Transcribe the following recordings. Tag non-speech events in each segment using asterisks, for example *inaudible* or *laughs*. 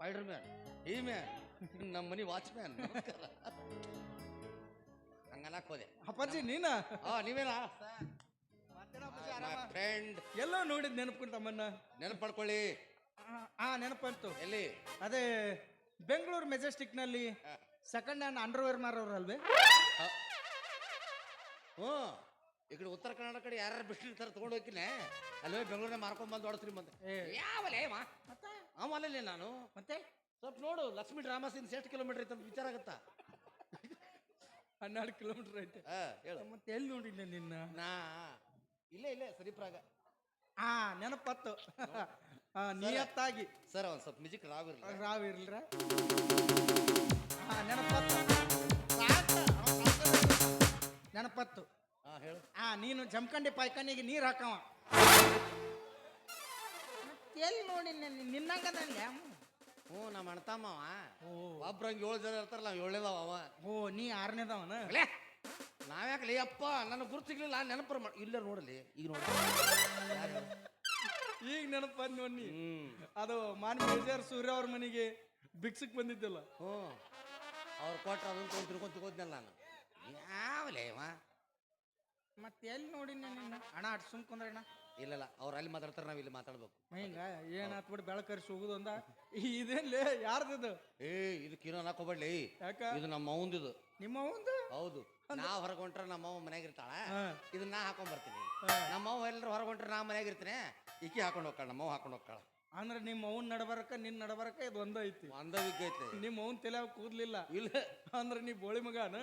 Spider man ಈ man ನಮ್ಮ ಮನಿ watchman ಹಂಗನಾಕ್ ಹೋದೆ. ಅಪ್ಪಾಜಿ ನೀನ? ಹಾ ನೀವೇನಾ? ಫ್ರೆಂಡ್ ಎಲ್ಲೋ ನೋಡಿದ್ ನೆನಪು ತಮ್ಮನ್ನ? ನೆನಪು ಪಡ್ಕೊಳ್ಳಿ ಹಾ ನೆನಪಂತು ಎಲ್ಲಿ? ಅದೇ ಬೆಂಗಳೂರು ಮೆಜೆಸ್ಟಿಕ್ನಲ್ಲಿ. ಸೆಕೆಂಡ್ ಹ್ಯಾಂಡ್ ಅಂಡರ್ವೇರ್ ಮಾರೋರಲ್ವೇ? ಹ್ಞೂ. ಈ ಕಡೆ ಉತ್ತರ ಕನ್ನಡ ಕಡೆ ಯಾರು ಬಿಟ್ಟಿರ್ತಾರೆ ತಗೊಂಡು ಹೋಗಿನೇ ಅಲ್ಲೇ ಬೆಂಗಳೂರಿನ ಮಾರ್ಕೊಂಡ್ ಬಂದು ಹೊಡಸ್ರಿ ಬಂದೆ ಏ. ಯಾವಲೇ ಮಾ. ಆಮಲ್ಲೇ ನಾನು. ಮತ್ತೆ? ಸ್ವಲ್ಪ ನೋಡು ಲಕ್ಷ್ಮೀ ಡ್ರಾಮಾಸ್ ಇನ್ ಎಷ್ಟು ಕಿಲೋಮೀಟರ್ ಐತೆ ಅಂತ ವಿಚಾರ ಆಗತ್ತಾ? ಹನ್ನೆರಡು ಕಿಲೋಮೀಟರ್ ಐತೆ. ಹಾ ಹೇಳು. ಮತ್ತೆ ಎಲ್ಲಿ ನೋಡಿಲ್ಲ ನಿನ್ನ? ನಾ ಇಲ್ಲೇ ಇಲ್ಲೇ ಸರಿಪ್ರಾಗ. ಆ ನೆನಪತ್ತು. ನಿಯತ್ತಾಗಿ. ಸರ್ ಒಂದು ಸ್ವಲ್ಪ ಮ್ಯೂಸಿಕ್ ರಾವ್ ಇರಲಿ. ರಾವ್ ಇರ್ಲ್ರ? ಹಾ ನೆನಪತ್ತು. ನೆನಪತ್ತು. ಹಾ ಹೇಳು. ಆ ನೀನು ಜಮ್ಕಂಡಿ ಪಾಯ್ಕಾನಿಗೆ ನೀರು ಹಾಕವ. ಎಲ್ಲಿ ನೋಡಿ ನಿನ್ನಂಗದಲ್ಲಿ ಹ್ಞೂ ನಮ್ಮ ಅಣ್ತಮ್ಮವ ಓ. ಒಬ್ರು ಹಂಗೆ ಏಳು ಜನ ಇರ್ತಾರಲ್ಲ ನಾವು ಏಳೇದವ ಅವ. ಓ ನೀ ಆರನೇದವನ ನಾವ್ಯಾಕಲಿ? ಅಪ್ಪ ನನ್ನ ಗುರುತು ಸಿಗ್ಲಿಲ್ಲ ನೆನಪರ ಮಾಡಿ ಇಲ್ಲೇ ನೋಡಲಿ ಈಗ ನೋಡಿ. ಈಗ ನೆನಪು ಬಂದ್ ನೋಡಿ. ಅದು ಮಾನ್ ಮೇಜರ್ ಸೂರ್ಯ ಅವ್ರ ಮನೆಗೆ ಬಿಕ್ಸಕ್ ಬಂದಿದ್ದಲ್ಲ. ಹ್ಞೂ ಅವ್ರು ಕೊಟ್ಟು ಅದನ್ನು ತೊಗೊಂಡು ತಿರ್ಕೊಂಡು ತಿಳ್ಕೊದ್ನಲ್ಲ ನಾನು. ಯಾವಲೇ ಅವ ಮತ್ತೆ ಎಲ್ಲಿ ನೋಡಿ ನಿನ್ನ ಅಣ್ಣ ಅಟ್ ಸುಮ್ ಕುಂದ್ರಣ್ಣ ಇಲ್ಲಲ್ಲ ಅವ್ರು ಅಲ್ಲಿ ಮಾತಾಡ್ತಾರೆ ನಾವು ಇಲ್ಲಿ ಮಾತಾಡ್ಬೇಕು. ಹಿಂಗ ಏನಾತ್ ಬೆಳಕರಿಸಿ ಹೋಗುದು ಅಂದ? ಇದೇನ್ಲೇ ಯಾರ್ದಿದು ಏ ಇದು ಕಿನೋ ನಾಕ್ ಹೋಗ್ಬೇಡ್ಲಿ ಯಾಕ? ಇದು ನಮ್ಮ ಅವಂದಿದು ನಿಮ್ಮ ಒಂದು ಹೌದು. ನಾ ಹೊರಗೆ ಹೊಂಟ್ರೆ ನಮ್ಮ ಅವ್ ಮನ್ಯಾಗ ಇರ್ತಾಳ. ಇದನ್ನ ನಾ ಹಾಕೊಂಡ್ ಬರ್ತೀನಿ. ನಮ್ಮ ಅವ್ ಎಲ್ಲರೂ ಹೊರಗೊಂಡ್ರೆ ನಾ ಮನ್ಯಾಗ ಇರ್ತೀನಿ. ಈಕಿ ಹಾಕೊಂಡು ಹೋಗ್ತಾಳ ನಮ್ಮ ಅವ್ ಹಾಕೊಂಡು ಹೋಗ್ತಾಳ. ಅಂದ್ರೆ ನಿಮ್ಮ ಅವನ್ ನಡಬರಕ ನಿನ್ ನಡಬರಕ ಇದು ಒಂದ ಐತಿ. ಒಂದ ವಿಗ್ ಐತಿ. ನಿಮ್ಮ ಅವನ್ ತಲೆ ಕೂದ್ಲಿಲ್ಲ. ಇಲ್ಲ. ಅಂದ್ರೆ ನೀ ಬೋಳಿ ಮಗನ?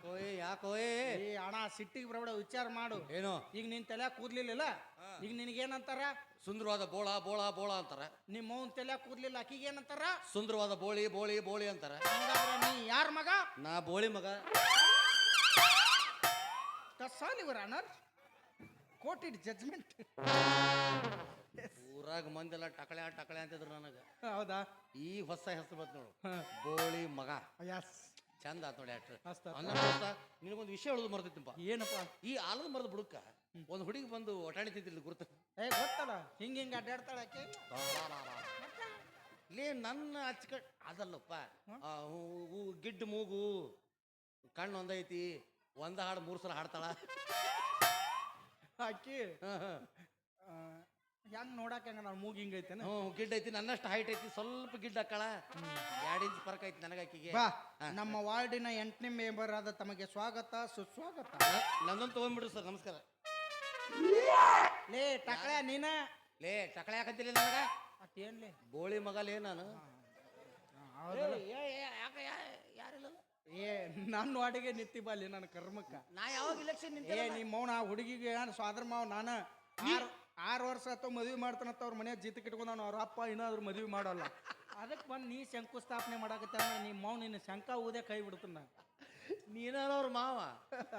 ಯಾಕೋ ಯಾಕೋಯ್? ಯಾಕೋ ಏ ಅಣ್ಣ ಸಿಟ್ಟಿಗೆ ಬರಬೇಡ ವಿಚಾರ ಮಾಡು. ಏನು? ಈಗ ನಿನ್ ತಲೆ ಕೂದ್ಲಿಲ್ಲ ಈಗ ನಿನಗೇನಂತಾರ? ಸುಂದರವಾದ ಬೋಳ ಬೋಳ ಬೋಳ ಅಂತಾರ. ನಿಮ್ಮ ಅವ್ನ ತಲೆ ಕೂದ್ಲಿಲ್ಲ ಆಕಿಗೆ ಏನಂತಾರ ಸುಂದರವಾದ ಬೋಳಿ ಬೋಳಿ ಬೋಳಿ ಅಂತಾರ. ಹಂಗಾದ್ರೆ ನೀ ಯಾರ ಮಗ? ನಾ ಬೋಳಿ ಮಗ. ಸಾಲ್ ಇವರ ಅಣ್ಣರ್ ಇಟ್ ಜಜ್ಮೆಂಟ್. ಊರಾಗ ಮಂದೆಲ್ಲ ಟಕಳೆ ಟಕಳೆ ಅಂತಿದ್ರು ನನಗೆ. ಹೌದಾ? ಈ ಹೊಸ ಹೆಸರು ಬಂತು ನೋಡು. ಬೋಳಿ ಮಗ. ಯಸ್. ಚಂದ ಆತ್ ನೋಡಿ ಆಕ್ಟರ್ ನಿನಗೊಂದು ವಿಷಯ ಹೇಳೋದು ಮರ್ತಿತ್ತಪ್ಪ ಏನಪ್ಪ? ಈ ಆಲದ ಮರದ ಬುಡಕ್ಕ ಒಂದು ಹುಡುಗಿ ಬಂದು ಒಟಾಣಿ ತಿಂತಿಲ್ಲ ಗುರುತ. ಏ ಗೊತ್ತಲ್ಲ. ಹಿಂಗ ಹಿಂಗ ಅಡ್ಡಾಡ್ತಾಳೆ ಆಕೆ. ಲೇ ನನ್ನ ಅಚ್ಚಕ ಅದಲ್ಲಪ್ಪ. ಆ, ಹೂ- ಹೂ ಗಿಡ್ಡ ಮೂಗು ಕಣ್ಣು ಒಂದೈತಿ ಒಂದ ಹಾಡು ಮೂರು ಸಲ ಹಾಡ್ತಾಳ. ಆಕಿ? ಹಾ, ಹಾ. ಆ, ಹೆಂಗ್ ನೋಡಕ್ ಹೆಂಗ ನಾನು ಮೂಗ್ ಹಿಂಗ್ ಐತೆ ಹ್ಞೂ ಗಿಡ್ಡ ಐತಿ ನನ್ನಷ್ಟು ಹೈಟ್ ಐತಿ ಸ್ವಲ್ಪ ಗಿಡ್ ಅಕ್ಕಳ ಎರಡು ಇಂಚ್ ಫರ್ಕ್ ಐತಿ ನನಗಾಕಿಗೆ ಬಾ ನಮ್ಮ ವಾರ್ಡಿನ ಎಂಟನೇ ಮೆಂಬರ್ ಆದ ತಮಗೆ ಸ್ವಾಗತ ಸುಸ್ವಾಗತ. ನಂದೊಂದು ತೊಗೊಂಡ್ಬಿಡ್ರಿ ಸರ್ ನಮಸ್ಕಾರ. ಲೇ ಟಕಳೆ ನೀನ? ಲೇ ಟಕಳೆ ಯಾಕಂತಿಲ್ಲ ನನಗ? ಅತ್ತೇನ್ಲಿ ಬೋಳಿ ಮಗಲೇ ನಾನು. ಏ, ಯಾರಿಲ್ಲ ನನ್ನ ವಾರ್ಡಿಗೆ ನಿತ್ತಿ ಬಾಲಿ ನನ್ನ ಕರ್ಮಕ್ಕ. ನಾ ಯಾವಾಗ ಇಲೆಕ್ಷನ್ ಏ ನಿಮ್ಮ ಮೌನ ಹುಡುಗಿಗೆ ಏನು ಮಾವ್ ಮಾವ ನಾನು ಆರು ಆರು ವರ್ಷ ಅಥವಾ ಮದುವೆ ಮಾಡ್ತಾನಂತ ಅವ್ರ ಮನೆ ಜೀತಕ್ಕೆ ಇಟ್ಕೊಂಡಾನ ಅವ್ರ ಅಪ್ಪ ಏನಾದ್ರು ಮದುವೆ ಮಾಡೋಲ್ಲ. ಅದಕ್ಕೆ ಬಂದು ನೀ ಶಂಕುಸ್ಥಾಪನೆ ಮಾಡಾಕತ್ತೆ ಅಂದ್ರೆ ನಿಮ್ಮ ಮಾವ ನಿನ್ನ ಶಂಕ ಊದೇ ಕೈ ಬಿಡ್ತನ. ನೀನಾನವ್ರ ಮಾವ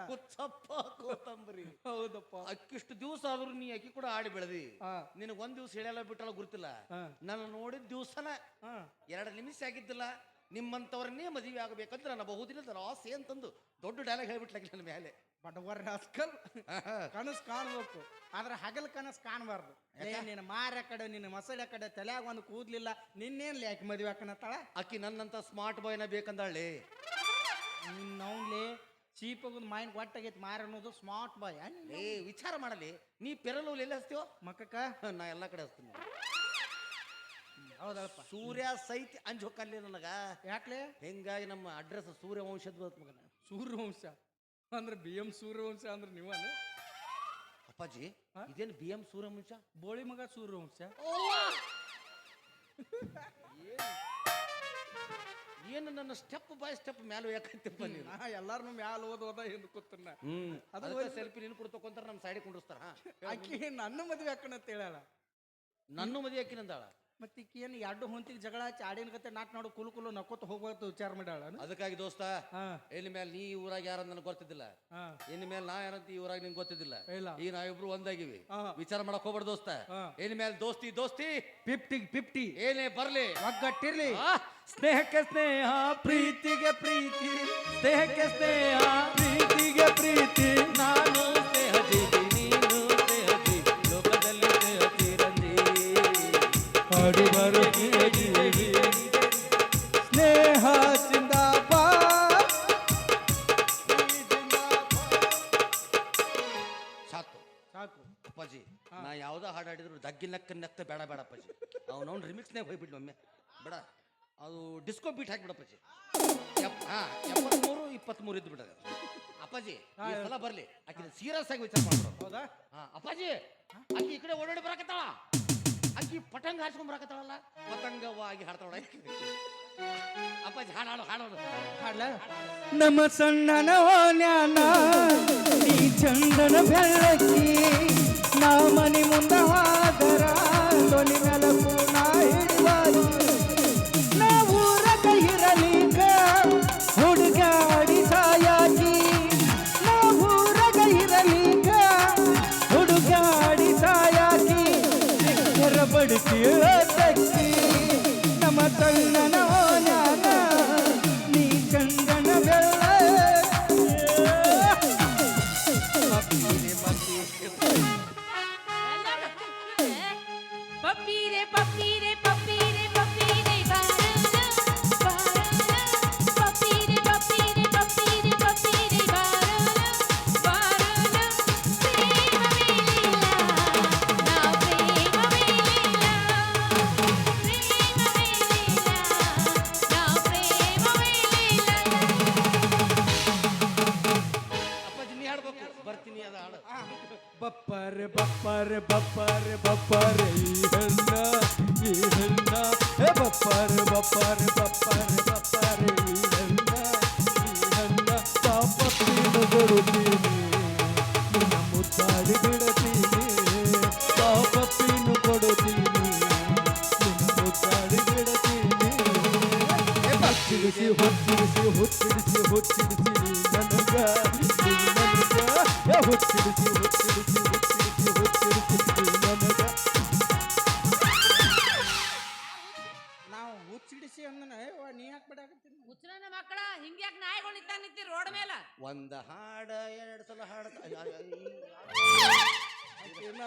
ಕುಚ್ಚಪ್ಪ ಕೋತಂಬರಿ. ಹೌದಪ್ಪ. ಅಕ್ಕಿಷ್ಟು ದಿವಸ ಆದ್ರೂ ನೀ ಅಕ್ಕಿ ಕೂಡ ಆಡಿ ಬೆಳೆದಿ. ಹಾ. ನಿನಗೆ ಒಂದ್ ದಿವಸ ಹೇಳಲ್ಲ ಬಿಟ್ಟಲ್ಲ ಗುರುತಿಲ್ಲ. ಹಾ. ನಾನು ನೋಡಿದ ದಿವಸನ. ಹಾ. ಎರಡು ನಿಮಿಷ ಆಗಿದ್ದಿಲ್ಲ ನಿಮ್ಮಂಥವ್ರನ್ನೇ ಮದುವೆ ಆಗಬೇಕಂದ್ರೆ ನನ್ನ ಬಹುದಿನದ ಆಸೆ ಅಂತಂದು ದೊಡ್ಡ ಡೈಲಾಗ್ ಹೇಳ್ಬಿಟ್ಲಾಗಿ ನನ್ನ ಮೇಲೆ ಬಡವರ ರಾಸ್ಕಲ್ ಕನಸು ಕಾಣ್ಬೇಕು. ಆದ್ರೆ ಹಗಲ್ ಕನಸು ಕಾಣಬಾರ್ದು. ಏ ನಿನ್ನ ಮಾರ ಕಡೆ ನಿನ್ನ ಮಸಳೆ ಕಡೆ ತಲೆಯಾಗ ಒಂದು ಕೂದ್ಲಿಲ್ಲ. ನಿನ್ನೇನ್ ಯಾಕೆ ಮದುವೆ ಹಾಕನತ್ತಾಳ ಅಕ್ಕಿ ನನ್ನಂತ ಸ್ಮಾರ್ಟ್ ಬಾಯ್ನ ಬೇಕಂದಾಳೆ ನಿನ್ನೌನ್ಲಿ ಚೀಪಾಗೊಂದು ಮೈಂಡ್ ಒಟ್ಟಾಗೈತಿ ಮಾರ ಅನ್ನೋದು ಸ್ಮಾರ್ಟ್ ಬಾಯ್ ಏ ವಿಚಾರ ಮಾಡಲಿ? ನೀ ಪೆರಲು ಎಲ್ಲಿ ಹಚ್ತೀವೋ ಮಕ್ಕಕ್ಕ? ನಾ ಎಲ್ಲ ಕಡೆ ಹಚ್ತೀನಿ ಹೌದಲ್ಪ ಸೂರ್ಯ ಸೈತಿ ಅಂಜ್ ಹೊಕ್ಕಲ್ಲಿ ನನಗ. ಯಾಕ್ಲೆ? ಹೆಂಗಾಗಿ ನಮ್ಮ ಅಡ್ರೆಸ್ ಸೂರ್ಯವಂಶದ ಮಗನ. ಸೂರ್ಯವಂಶ. ಅಂದ್ರೆ ಬಿ ಎಂ ಸೂರ್ಯವಂಶ ಅಂದ್ರೆ ನೀವನು? ಅಪ್ಪಾಜಿ ಹಾ? ಇದೇನು ಬಿ ಎಂ ಸೂರ್ಯವಂಶ? ಬೋಳಿ ಮಗ ಸೂರ್ಯವಂಶ. ಏನು ನನ್ನ ಸ್ಟೆಪ್ ಬೈ ಸ್ಟೆಪ್ ಮೇಲೆ ಯಾಕಂತಪ್ಪ ನೀನು? ನಾ ಎಲ್ಲಾರನು ಮ್ಯಾಲ ಓದ್ ಓದ ಹಿಂದ್ ಕೂತನ್ನ. ಹ್ಮ್. ಅದು ಸೆಲ್ಫಿ ನೀನು ತಗೊಂತಾರ ನಮ್ಮ ಸೈಡ್ ಕುಂಡಿಸ್ತಾರ ಆಕಿ ನನ್ನ ಮದುವೆ ಹಾಕಣಂತ ಹೇಳಲ್ಲ. ನನ್ನ ಮದುವೆ ಹಾಕಿನಂದಾಳ ಮತ್ತೆ ಈಕಿ ಏನು ಎರಡು ಹೊಂತಿಗೆ ಜಗಳ ಚಾಡಿನ ಆಡಿನ ಕತೆ ನಾಟ್ ನೋಡು ಕುಲು ಕುಲು ನಕ್ಕೋತ ಹೋಗ್ಬೋದು ವಿಚಾರ ಮಾಡ್ಯಾಳ ಅದಕ್ಕಾಗಿ ದೋಸ್ತ ಹಾ. ಇನ್ ಮೇಲೆ ನೀ ಈ ಊರಾಗ ಯಾರಂತ ನನಗೆ ಗೊತ್ತಿದ್ದಿಲ್ಲ. ಹಾ. ಇನ್ ಮೇಲೆ ನಾ ಯಾರಂತ ಈ ಊರಾಗ ನಿಂಗೆ ಗೊತ್ತಿದ್ದಿಲ್ಲ. ಇಲ್ಲ. ಈಗ ನಾವಿಬ್ರು ಒಂದಾಗಿವಿ. ಹಾ. ವಿಚಾರ ಮಾಡಕ್ ಹೋಗ್ಬೇಡ ದೋಸ್ತ. ಹಾ. ಇನ್ ಮೇಲೆ ದೋಸ್ತಿ ದೋಸ್ತಿ? ಫಿಫ್ಟಿಗೆ ಫಿಫ್ಟಿ. ಏನೇ ಬರ್ಲಿ. ಒಗ್ಗಟ್ಟಿರ್ಲಿ. ಆ, ಸ್ನೇಹಕ್ಕೆ ಸ್ನೇಹ ಪ್ರೀತಿಗೆ ಪ್ರೀತಿ. ಸ್ನೇಹಕ್ಕೆ ಸ್ನೇಹ ಪ್ರೀತಿಗೆ ಪ್ರೀತಿ. ನಾನು ಸ್ನೇಹ ಜೀವಿ. ಯಾವ್ದೋ ಹಾಡು ಹಾಡಿದ್ರು ದಗ್ಗಿ ನಕ್ಕ ನಕ್ಕ ಬೇಡ ಬೇಡ ಅಪ್ಪಾಜಿ. ಅವ್ನವ್ನು ರಿಮಿಕ್ಸ್ನೇ ಹೋಗ್ಬಿಡ್ಲಿ ಒಮ್ಮೆ. ಬೇಡ. ಅದು ಡಿಸ್ಕೋ ಬೀಟ್ ಹಾಕಿಬಿಡಪ್ಪಾಜಿ ಎಪ್ ಹಾಂ ಎಪ್ಪತ್ತ್ಮೂರು ಇಪ್ಪತ್ತ್ಮೂರು ಇದ್ದು ಬಿಡ ಅಪ್ಪಾಜಿ ಈ ಸಲ ಬರಲಿ. ಆಕಿನ ಸೀರಿಯಸ್ ಆಗಿ ವಿಚಾರ ಮಾಡ್ರು ಹೌದಾ? ಹಾಂ ಅಪ್ಪಾಜಿ ಆಕಿ ಈ ಕಡೆ ಓಡಾಡಿ ಬರಾಕತ್ತಾಳ. ಆಕಿ ಪಟಂಗ ಹಾರಿಸ್ಕೊಂಡ್ ಬರಾಕತ್ತಾಳಲ್ಲ? ಪತಂಗವಾಗಿ ಹಾಡ್ತಾಳ ಅಪ್ಪಾಜಿ ಹಾಡು ಹಾಡು ಹಾಡೋದು ಹಾಡ್ಲ? ನಮ್ಮ ಸಣ್ಣನ ನೀ ಚಂದನ ಬೆಳಕಿ ನಾ ಮನೆ ಮುಂದ ಹಾದರ ತೊಲಿ ಮೆಲಕು ನಾ ಹಿಡಿವಾಯಿ ನಾ ಊರಗ ಇರಲಿಕ ಹುಡುಗಾಡಿ ಸಾಯಾಕಿ ಹುಡುಗಾಡಿ ಸಾಯಾಕಿ ಹೊರಬಡಿಸಿ ಬಪ್ಪರೆ ಬಪ್ಪರೆ ಬಪ್ಪರೆ ಈ ಹೆಣ್ಣ ಈ ಹೆಣ್ಣ ಹೇ ಬಪ್ಪರೆ ಬಪ್ಪರೆ ಬಪ್ಪರೆ ಬಪ್ಪರೆ ಈ ಹೆಣ್ಣ ಈ ಹೆಣ್ಣ ಪಾಪತ್ತಿನ ಕೊಡುತ್ತೀನಿ ನಿನ್ನ ಮುದ್ದಾಡಿ ಬಿಡತೀನಿ ಪಾಪತ್ತಿನ ಕೊಡುತ್ತೀನಿ ನಿನ್ನ ಮುದ್ದಾಡಿ ಬಿಡತೀನಿ ಹೊಚ್ಚಿಡಿಸಿ ಹೊಚ್ಚಿಡಿಸಿ ಹೊಚ್ಚಿಡಿಸಿ ಹೊಚ್ಚಿಡಿಸಿ ಬಿಡಾಕತ್ತೀನಿ ಹುಚ್ಚನ ಮಕ್ಕಳ ಹಿಂಗ್ಯಾಕ್ ನಾಯಿಗಳು ನಿಂತ ನಿಂತಿ ರೋಡ್ ಮೇಲೆ? ಒಂದ ಹಾಡ ಎರಡು ಸಲ ಹಾಡು ಏನ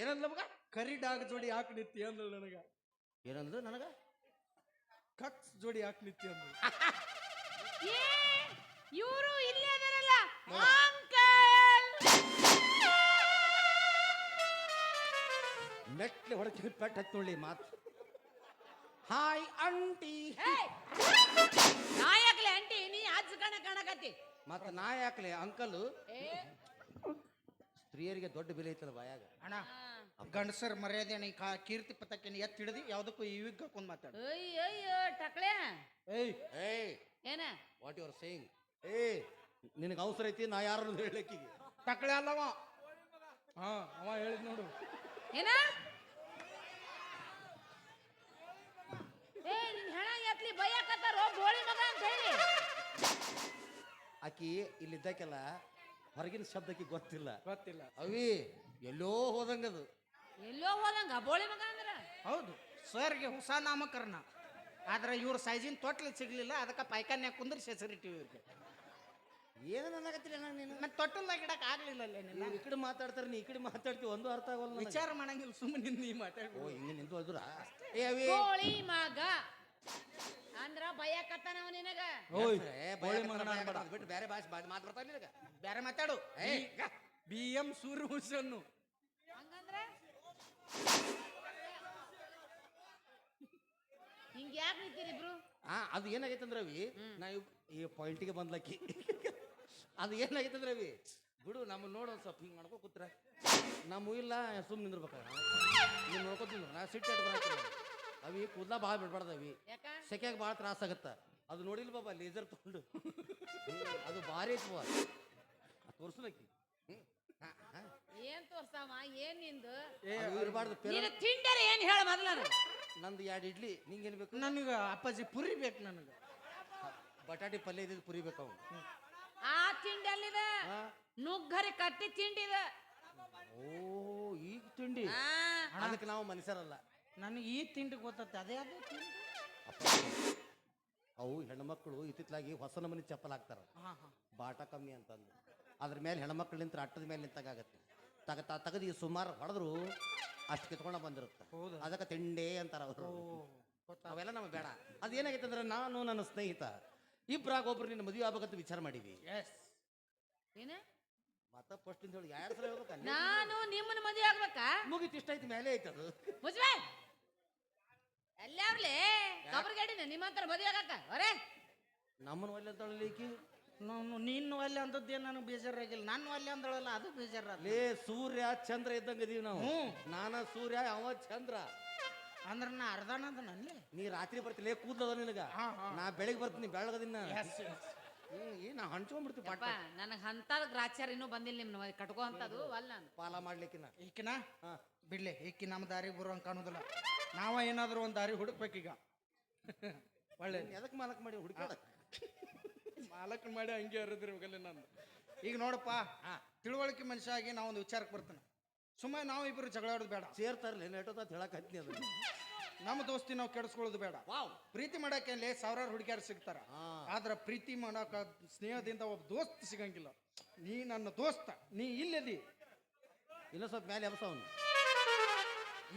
ಏನಂದ್ಲ ಮಗ? ಕರಿ ಡಾಗ್ ಜೋಡಿ ಯಾಕೆ ನಿತ್ತಿ ಅಂದ್ಲು ನನಗ. ಏನಂದ್ಲು ನನಗ? ಕಕ್ಸ್ ಜೋಡಿ ಯಾಕೆ ನಿತ್ತಿ ಅಂದ್ಲು. ಏ ಇವರು ಇಲ್ಲಿ ಅದರಲ್ಲ ಅಂಕಲ್! ಮೆಟ್ಲೆ ಹೊಡಕ್ಕೆ ಪೆಟ್ಟ ಹತ್ತಿ ನೋಡ್ಲಿ ಮಾತು. ಹಾಯ್ ಅಂಟಿ ನಾಯಕ್ಲೆ ಅಂಟಿ ನೀ ಅಜ್ಜ ಕಣ ಕಾಣಕತ್ತಿ. ಮತ್ತೆ ನಾ ಯಾಕಲೆ? ಅಂಕಲ್. ಏ. ಸ್ತ್ರೀಯರಿಗೆ ದೊಡ್ಡ ಬೆಲೆ ಐತಲ್ಲ ಬಾಯಾಗ. ಅಣ್ಣ ಗಂಡಸರ ಮರ್ಯಾದೆ ನೀ ಕಾ ಕೀರ್ತಿ ಪತಕ್ಕೆ ಎತ್ತಿ ಹಿಡಿದು ಯಾವುದಕ್ಕೂ ಇವಿಗ್ ಹಾಕೊಂಡ್ ಮಾತಾಡು. ಅಯ್ಯ ಅಯ್ಯೋ ಟಕ್ಳೆ ಏಯ್. ಏಯ್. ಏನ? ವಾಟ್ ಯುವರ್ ಸೇಯಿಂಗ್ ಏ ನಿನಗೆ ಅವಸರ ಐತಿ ನಾ ಯಾರು ಹೇಳಕ್ಕಿಗೆ? ತಕಳೆ ಅಲ್ಲವ. ಹಾ ಅವ ಹೇಳಿದ್ ನೋಡು. ಏನ ಏ ನಿನ್ ಹೆಣ ಎತ್ಲಿ ಬೋಳಿ ಮಗ ಅಂತ ಹೇಳಿ ಆಕಿ ಇಲ್ಲಿದ್ದಕ್ಕೆಲ್ಲ ಹೊರಗಿನ ಶಬ್ದಕ್ಕೆ ಗೊತ್ತಿಲ್ಲ. ಗೊತ್ತಿಲ್ಲ. ಅವಿ ಎಲ್ಲೋ ಹೋದಂಗದು ಎಲ್ಲೋ ಹೋದಂಗ ಬೋಳಿ ಮಗ ಅಂದ್ರ? ಹೌದು ಸರ್ಗೆ ಹೊಸ ನಾಮಕರಣ. ಆದ್ರೆ ಇವ್ರ ಸೈಜಿನ ತೊಟ್ಲು ಸಿಗ್ಲಿಲ್ಲ ಅದಕ್ಕೆ ಪೈಖಾನ್ಯಾಗ ಕುಂದ್ರಿಸಿ ಹೆಸರಿಟ್ಟಿವಿ ಇವ್ರಿಗೆ ಏನು ನನಗತ್ತಿಲ್ಲ ನಾನು ನೀನು? ಮತ್ತೆ ತೊಟ್ಟಲ್ದಾಗ ಇಡಕ್ ಆಗ್ಲಿಲ್ಲ ಅಲ್ಲೇ ನೀನು ಈ ಕಡೆ ಮಾತಾಡ್ತಾರೆ ನೀ ಈ ಕಡೆ ಮಾತಾಡ್ತೀವಿ ಒಂದು ಅರ್ಥ ಆಗೋಲ್ಲ ನನಗೆ. ವಿಚಾರ ಮಾಡಂಗಿಲ್ಲ ಸುಮ್ಮನೆ ನೀ ಓ ಮಾತಾಡ್ಬೋದು ಹಿಂಗೆ ನಿಂತು ಹೋದ್ರ ಏ ಅವಿ ಬೋಳಿ ಮಗ. ಅಂದ್ರ ಬೈಯಾಕತ್ತಾನವ ನಿನಗ. ಓಯ್, ಏ, ಭಯ ಮಗನ ಅನ್ಬೇಡ. ಆಗ್ತದ, ಬಿಟ್ಟು ಬೇರೆ ಭಾಷೆ ಭಾಷೆ ಮಾತು ಬರ್ತಾವ ನಿನಗೆ? ಬೇರೆ ಮಾತಾಡು. ಏ ಬಿ ಎಂ ಸೂರ್ಯವಂಶನ್ನು. ಹಂಗಂದ್ರ? ಹಿಂಗ ಯಾಕೆ ನಿಂತೀರಿ ಇಬ್ರು? ಆ ಅದು ಏನಾಗೈತಂದ್ರ ರವಿ ಅವಿ ನಾ ಇವ್- ಈ ಪಾಯಿಂಟಿಗೆ ಬಂದ್ಲಕ್ಕಿ. ಅದು ಏನಾಗೈತಂದ್ರ ರವಿ ಅವಿ ಬಿಡು ನಮ್ಮ ನೋಡು ಒಂದ್ ಸ್ವಲ್ಪ ಹಿಂಗ್ ಮಾಡ್ಕೊ ಕೂತ್ರ. ನಮ್ಮ ಇಲ್ಲ ಸುಮ್ಮನೆ ನಿಂದಿರ್ಬೇಕ. ನೀನು ನೋಡ್ಕೊತೀನಿ ನಾ ಸಿಟ್ಟು ಬರಾಕಿಲ್ಲ ಅವಿ ಕೂದಲ ಭಾಳ ಬಿಡ್ಬಾರ್ದು ಅವಿ ಯಾಕ? ಸೆಕೆಗೆ ಭಾಳ ತ್ರಾಸ ಆಗುತ್ತೆ. ಅದು ನೋಡಿಲ್ಲ ಬಾಬಾ ಲೇಸರ್ ತಗೊಂಡು. ಅದು ಭಾರಿ ಐತಿ ಬಾ ತೋರ್ಸುಲಕ್ಕಿ ಏನ್ ತೋರ್ಸಾವ? ಏನ್ ನಿಂದು? ಇರಬಾರ್ದು ನೀನು ತಿಂಡರ ಏನ್ ಹೇಳ ಮೊದಲ ನಂದು ಎರಡು ಇಡ್ಲಿ ನಿಂಗೇನು ಬೇಕು? ನನಗೆ ಅಪ್ಪಾಜಿ ಪುರಿ ಬೇಕು ನನಗೆ. ಬಟಾಟಿ ಪಲ್ಯ ಇದ್ದಿದ್ದು ಪುರಿ ಬೇಕು ಅವ್ನು ಆ ತಿಂಡಿ ಎಲ್ಲಿದೆ ಹಾ? ನುಗ್ಗರಿ ಕಟ್ಟಿ ತಿಂಡಿದ. ಓ ಈಗ ತಿಂಡಿ? ಆ, ಅದಕ್ಕೆ ನಾವು ಮನುಷ್ಯರಲ್ಲ. ನನಗೆ ಈ ತಿಂಡಿ ಗೊತ್ತತ್ತೆ ಅದೇ ಅದೇ ತಿಂಡಿ. ಅವು ಹೆಣ್ಮಕ್ಳು ಇತ್ತಿತ್ಲಾಗಿ ಹೊಸ ನಮನಿ ಚಪ್ಪಲ್ ಹಾಕ್ತಾರ ಬಾಟ ಕಮ್ಮಿ ಅಂತಂದು. ಅದ್ರ ಮೇಲೆ ಹೆಣ್ಮಕ್ಳು ನಿಂತ್ರ ಅಟ್ಟದ ಮೇಲೆ ನಿಂತಾಗತ್ತೆ ತಗ ತಗದಿ ಸುಮಾರು ಹೊಡೆದ್ರು ಅಷ್ಟು ಕಿತ್ಕೊಂಡ ಬಂದಿರುತ್ತೆ. ಹೌದಾ? ಅದಕ್ಕೆ ತಿಂಡೆ ಅಂತಾರ ಅವರು. ಅವೆಲ್ಲ ನಮಗೆ ಬೇಡ. ಅದೇನಾಗೈತೆ ಅಂದ್ರೆ ನಾನು ನನ್ನ ಸ್ನೇಹಿತ ಇಬ್ಬರಾಗ ಒಬ್ರು ನಿನ್ನ ಮದುವೆ ಆಗ್ಬೇಕಂತ ವಿಚಾರ ಮಾಡೀವಿ ಎಸ್ ಏನ? ಮತ್ತ ಫಸ್ಟ್ ಹೇಳಿ ಎರಡು ಸಲ ಹೇಳ್ಬೇಕ? ನಾನು ನಿಮ್ಮನ್ನ ಮದುವೆ ಆಗ್ಬೇಕಾ? ಮುಗಿತು ಇಷ್ಟ ಐತಿ ಮೇಲೆ ಐತೆ ಅದು ಮುಜ್ವೆ ಎಲ್ಲಾರ್ಲಿ ಕಬರ್ಗಡಿನ ನಿಮ್ಮಂತರ ಮದುವೆ ಆಗಕ್ಕ ಹೊರೆ. ನಮ್ಮನ್ನ ಒಲ್ಲೆ ಅಂತೇಳಿ ಈಕಿ? ನಾನು ನಿನ್ನ ಅಲ್ಲಿ ಅಂದದ್ದೇನು ನನಗೆ ಬೇಜಾರಾಗಿಲ್ಲ. ನಾನು ಅಲ್ಲಿ ಅಂದಳಲ್ಲ ಅದು ಬೇಜಾರ ಲೇ ಸೂರ್ಯ ಚಂದ್ರ ಇದ್ದಂಗ ಇದೀವಿ ನಾವು. ಹ್ಞೂ. ನಾನ ಸೂರ್ಯ ಅವ ಚಂದ್ರ. ಅಂದ್ರೆ ನಾ ಅರ್ಧನದ ನಲ್ಲಿ ನೀ ರಾತ್ರಿ ಬರ್ತಿಲ್ಲ ಕೂದಲದ ನಿನಗ. ಹಾ, ಹಾ. ನಾ ಬೆಳಿಗ್ಗೆ ಬರ್ತೀನಿ ಬೆಳಗದಿನ ಏನ ಹಂಚ್ಕೊಂಡ್ಬಿಡ್ತೀವಿ ಪಾಠ. ನನಗೆ ಅಂತದ ಗ್ರಾಚಾರ ಇನ್ನೂ ಬಂದಿಲ್ಲ ನಿಮ್ಮ ಕಟ್ಕೋ ಅಂತದು ಅಲ್ಲ ನಾನು ಪಾಲ ಮಾಡ್ಲಿಕ್ಕಿನ ಈಕಿನ? ಹಾ. ಬಿಡ್ಲಿ ಈಕಿ ನಮ್ಮ ದಾರಿಗೆ ಬರುವಂಗೆ ಕಾಣೋದಿಲ್ಲ. ನಾವ ಏನಾದರೂ ಒಂದು ದಾರಿ ಹುಡುಕ್ಬೇಕೀಗ. *laughs* ಒಳ್ಳೆ. ಎದಕ್ಕೆ ಮಾಲಕ್ ಮಾಡಿ ಹುಡುಕಾಡ ಮಾಲಕ್ ಮಾಡಿ ಹಂಗೆ ಹರಿದಿರ್ಬೇಕಲ್ಲ ನಂದು. ಈಗ ನೋಡಪ್ಪ ತಿಳುವಳಿಕೆ ಮನುಷ್ಯ ಆಗಿ ನಾವೊಂದು ಒಂದು ವಿಚಾರಕ್ಕೆ ಬರ್ತಾನೆ. ಸುಮ್ಮನೆ ನಾವು ಇಬ್ಬರು ಜಗಳ ಆಡೋದು ಬೇಡ. ಸೇರ್ತಾರಲ್ಲ ನೆಟ್ಟೋತ ಹೇಳಕ್ಕೆ ಹತ್ನಿ ಅದು. ನಮ್ಮ ದೋಸ್ತಿ ನಾವು ಕೆಡಿಸ್ಕೊಳ್ಳೋದು ಬೇಡ. ವಾವ್. ಪ್ರೀತಿ ಮಾಡಕ್ಕೆ ಸಾವಿರಾರು ಹುಡುಗಿಯರು ಸಿಗ್ತಾರ. ಆದ್ರೆ ಪ್ರೀತಿ ಮಾಡಕ ಸ್ನೇಹದಿಂದ ಒಬ್ಬ ದೋಸ್ತ್ ಸಿಗಂಗಿಲ್ಲ. ನೀ ನನ್ನ ದೋಸ್ತ ನೀ ಇಲ್ಲದಿ. ಇಲ್ಲ ಸ್ವಲ್ಪ ಮೇಲೆ ಎಬ್ಸ ಅವನು.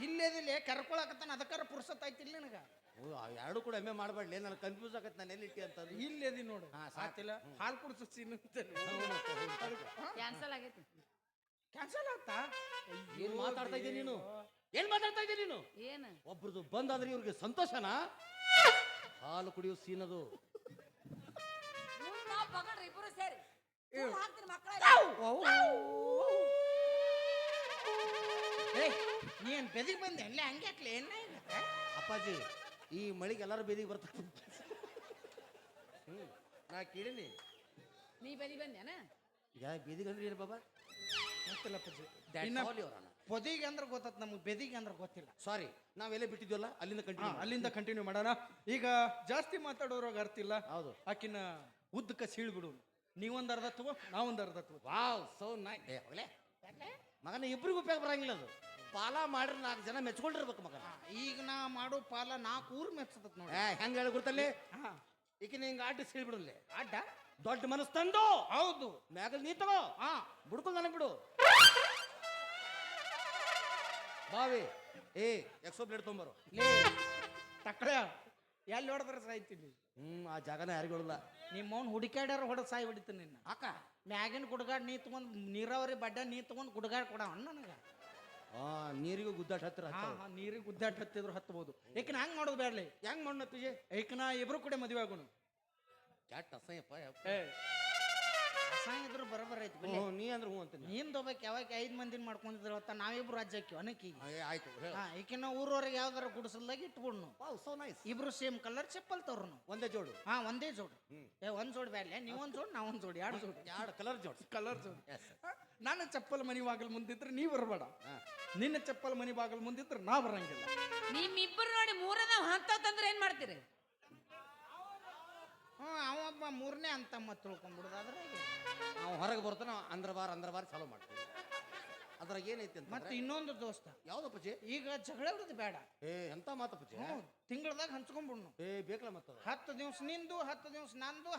ಇಲ್ಲದಿಲ್ಲ ಕರ್ಕೊಳಕತ್ತಾನ ಅದಕ್ಕಾರ ಪುರ್ಸತ್ ಆಯ್ತಿಲ್ಲ ನನಗ. ಎರಡು ಕೂಡ ಎಮ್ಮೆ ಮಾಡಬೇಡ್ಲಿ ನನಗೆ ಕನ್ಫ್ಯೂಸ್ ಆಗತ್ತೆ ನಾನು ಎಲ್ಲಿ ಇಟ್ಟಿ ಅಂತ ಇಲ್ಲದಿ ನೋಡು. ಸಾತಿಲ್ಲ ಹಾಲು ಕುಡಿಸು ಕ್ಯಾನ್ಸಲ್ ಆಗೈತಿ. ಕ್ಯಾನ್ಸಲ್ ಆಗ್ತಾ ಏನ್ ಮಾತಾಡ್ತಾ ಇದ್ದೀನಿ ನೀನು? ಏನ್ ಮಾತಾಡ್ತಾ ಇದ್ದೀನಿ ನೀನು? ಏನು? ಒಬ್ರದ್ದು ಬಂದಾದ್ರೆ ಇವ್ರಿಗೆ ಸಂತೋಷನಾ? ಹಾಲು ಕುಡಿಯೋ ಸೀನ್ ಅದು ಸೇರಿ. ಹಾಕ್ತೀನಿ ಮಕ್ಕಳ. ನೀನ್ ಬೆದಿಗೆ ಬಂದೆ. ಎಲ್ಲ ಹಂಗೆ ಹಾಕ್ಲಿ. ಏನ ಅಪ್ಪಾಜಿ ಈ ಮಳಿಗೆ ಎಲ್ಲರೂ ಬೇದಿಗೆ ಬರ್ತಾರೆ. ಹ್ಮ್ ನಾ ಕೇಳಿನಿ. ನೀ ಬದಿ ಬಂದೆನಾ ಯಾ ಬೀದಿಗೆ ಅಂದ್ರೆ ಏನು ಬಾಬಾ ಗೊತ್ತಿಲ್ಲ ಪಜ್ಜಿ That's ಇನ್ನ all your honor. ಪೊದಿಗೆ ಅಂದ್ರೆ ಗೊತ್ತತ್ ನಮ್ಗೆ ಬೆದಿಗೆ ಅಂದ್ರೆ ಗೊತ್ತಿಲ್ಲ. ಸಾರಿ ನಾವೆಲ್ಲೇ ಬಿಟ್ಟಿದ್ವಲ್ಲ ಅಲ್ಲಿಂದ ಹಾ, ಕಂಟಿನ್ಯೂ ಅಲ್ಲಿಂದ ಕಂಟಿನ್ಯೂ ಮಾಡೋಣ. ಈಗ ಜಾಸ್ತಿ ಮಾತಾಡೋರಾಗ ಅರ್ಥ ಇಲ್ಲ. ಹೌದು. ಆಕಿನ ಉದ್ದಕ್ಕ ಸೀಳ್ಬಿಡು ನೀವೊಂದು ಅರ್ಧ ತಗೋ ನಾವೊಂದು ಅರ್ಧ ತಗೋ. ವಾವ್ ಸೋ ನೈ ಏ ಹೋಗ್ಲೇ ಮಗನ ಇಬ್ರಿಗೂ ಉಪಯೋಗ ಬರಂಗಿಲ್ಲ ಅದು. ಪಾಲ ಮಾಡ್ರಿ ನಾಲ್ಕು ಜನ ಮೆಚ್ಕೊಂಡಿರ್ಬೇಕು ಮಗನ. ಈಗ ನಾ ಮಾಡೋ ಪಾಲ ನಾಲ್ಕು ಊರ್ ಮೆಚ್ಚತತ್ ನೋಡಿ. ಏ ಹೆಂಗ್ ಹೇಳಿ ಗೊತ್ತಲ್ಲಿ ಹಾ. ಈಕಿನ ಹಿಂಗ ಆಟ ಸಿಳ್ಬಿಡಲ್ಲಿ ಅಡ್ಡ ದೊಡ್ಡ ಮನಸ್ಸು ತಂದು. ಹೌದು. ಮ್ಯಾಗಲ್ ನೀ ತಗೋ. ಹಾ. ಬುಡ್ಕು ನನಗೆ ಬಿಡು. ಬಾವಿ. ಏ ಎಕ್ಸೋ ಬ್ಲೇಡ್ ತೊಂಬರು ಲೇ ತಕ್ಕಳ ಎಲ್ಲಿ ಹೊಡೆದ್ರೆ ಸಾಯ್ತೀನಿ? ಹ್ಮ್ ಆ ಜಾಗನ ಯಾರಿಗೂ ಹೇಳಲ್ಲ ನಿಮ್ಮ ಅವ್ನು ಹುಡುಕ್ಯಾಡ್ಯಾರ ಹೊಡೆದು ಸಾಯಿ ಹೊಡಿತೀನಿ ನಿನ್ನ. ಅಕ್ಕ ಮ್ಯಾಗಿನ ಗುಡ್ಗಾಡ್ ನೀ ತಗೊಂಡ್ ನೀರಾವರಿ ಬಡ್ಡ ನೀ ತಗೊಂಡ್ ಗುಡ್ಗಾಡ್ ಕೊಡ ನನಗ. ಆ ನೀರಿಗೂ ಗುದ್ದಾಟ ಹತ್ತಿರ ಹಾ ಹಾ ನೀರಿಗೆ ಗುದ್ದಾಟ ಹತ್ತಿದ್ರು ಹತ್ಬೋದು. ಏಕನ ಹಂಗ್ ಮಾಡೋದು ಬೇಡಲಿ ಹೆಂಗ್ ಮಾಡೋಣ ಪಿಜೆ? ಏಕನ ಇಬ್ರು ಕೂಡ ಮದುವೆ ಆಗೋಣ ಕ್ಯಾಟ್ ಅಸಹ್ಯಪ್ಪ ಯಪ್ಪ. ಏ ಇದ್ರು ಐತಿ ಬಿಡ್ಲಿ. ಹ್ಞೂ ನೀ ಅಂದ್ರೆ ಹ್ಞೂ ಅಂತೀನಿ ನೀನ್. ಹೋಗ್ಬೇಕು ಯಾವಾಗ ಐದು ಮಂದಿನ ಮಾಡ್ಕೊಂಡಿದ್ರು ಅವತ್ತ ನಾವಿಬ್ರು ರಾಜ್ಯ ಹಾಕಿವಿ ಅನಕ್ಕೀಗ ಏ, ಆಯ್ತು ಹೇಳ. ಹಾ ಈಕಿನ ಊರವ್ರಿಗೆ ಯಾವ್ದಾರ ಗುಡಿಸಲ್ದಾಗ ಇಟ್ಬಿಡ್ನು. ವಾವ್ ಸೋ ನೈಸ್ ಇಬ್ರು ಸೇಮ್ ಕಲರ್ ಚಪ್ಪಲ್ ತೋರ್ನು ಒಂದೇ ಜೋಡು. ಹಾ ಒಂದೇ ಜೋಡಿ. ಏ ಒಂದ್ ಜೋಡಿ ಬ್ಯಾಲೆ ನೀವ್ ಒಂದ್ ಜೋಡಿ ನಾ ಒಂದ್ ಜೋಡಿ ಎರಡು ಜೋಡಿ. ಎರಡು ಕಲರ್ ಜೋಡು. ಕಲರ್ ಜೋಡಿ. ನನ್ನ ಚಪ್ಪಲ್ ಮನಿ ಬಾಗಲ್ ಮುಂದಿದ್ರೆ ನೀ ಬರಬೇಡ. ನಿನ್ನ ಚಪ್ಪಲ್ ಮನಿ ಬಾಗಲ್ ಮುಂದಿದ್ರೆ ನಾ ಬರಂಗಿಲ್ಲ. ನಿಮ್ಮಿಬ್ಬರು ನೋಡಿ ಮೂರನೇ ಹಂತ ತಂದ್ರೆ ಏನ್ ಮಾಡ್ತೀರಿ? ಹ್ಞೂ ಅವೊಬ್ಬ ಮೂರನೇ ಅಂತ ಮತ್ತೆ ತಿಳ್ಕೊಂಡ್ಬಿಡುದು. ಅದ್ರಾಗೆ ನಾವು ಹೊರಗೆ ಬರ್ತಾನೆ ಅಂದ್ರ ಬಾರ್ ಅಂದ್ರ ಬಾರ್ ಚಾಲೂ ಮಾಡ್ತೀವಿ. ಅದ್ರಾಗ ಏನೈತಿ ಅಂತ ಮತ್ತೆ ಇನ್ನೊಂದು ದೋಸ್ತ. ಯಾವ್ದು ಪೂಜೆ ಈಗ ಜಗಳ ಬೇಡ. ಏ ಎಂತ ಮಾತು ಪೂಜೆ ತಿಂಗಳದಾಗ ಹಂಚ್ಕೊಂಡ್ಬಿಡ್ನು. ಏ ಬೇಕಲ್ಲ ಮತ್ತೆ ಹತ್ತು ದಿವ್ಸ ನಿಂದು ಹತ್ತು ದಿವ್ಸ ನಂದು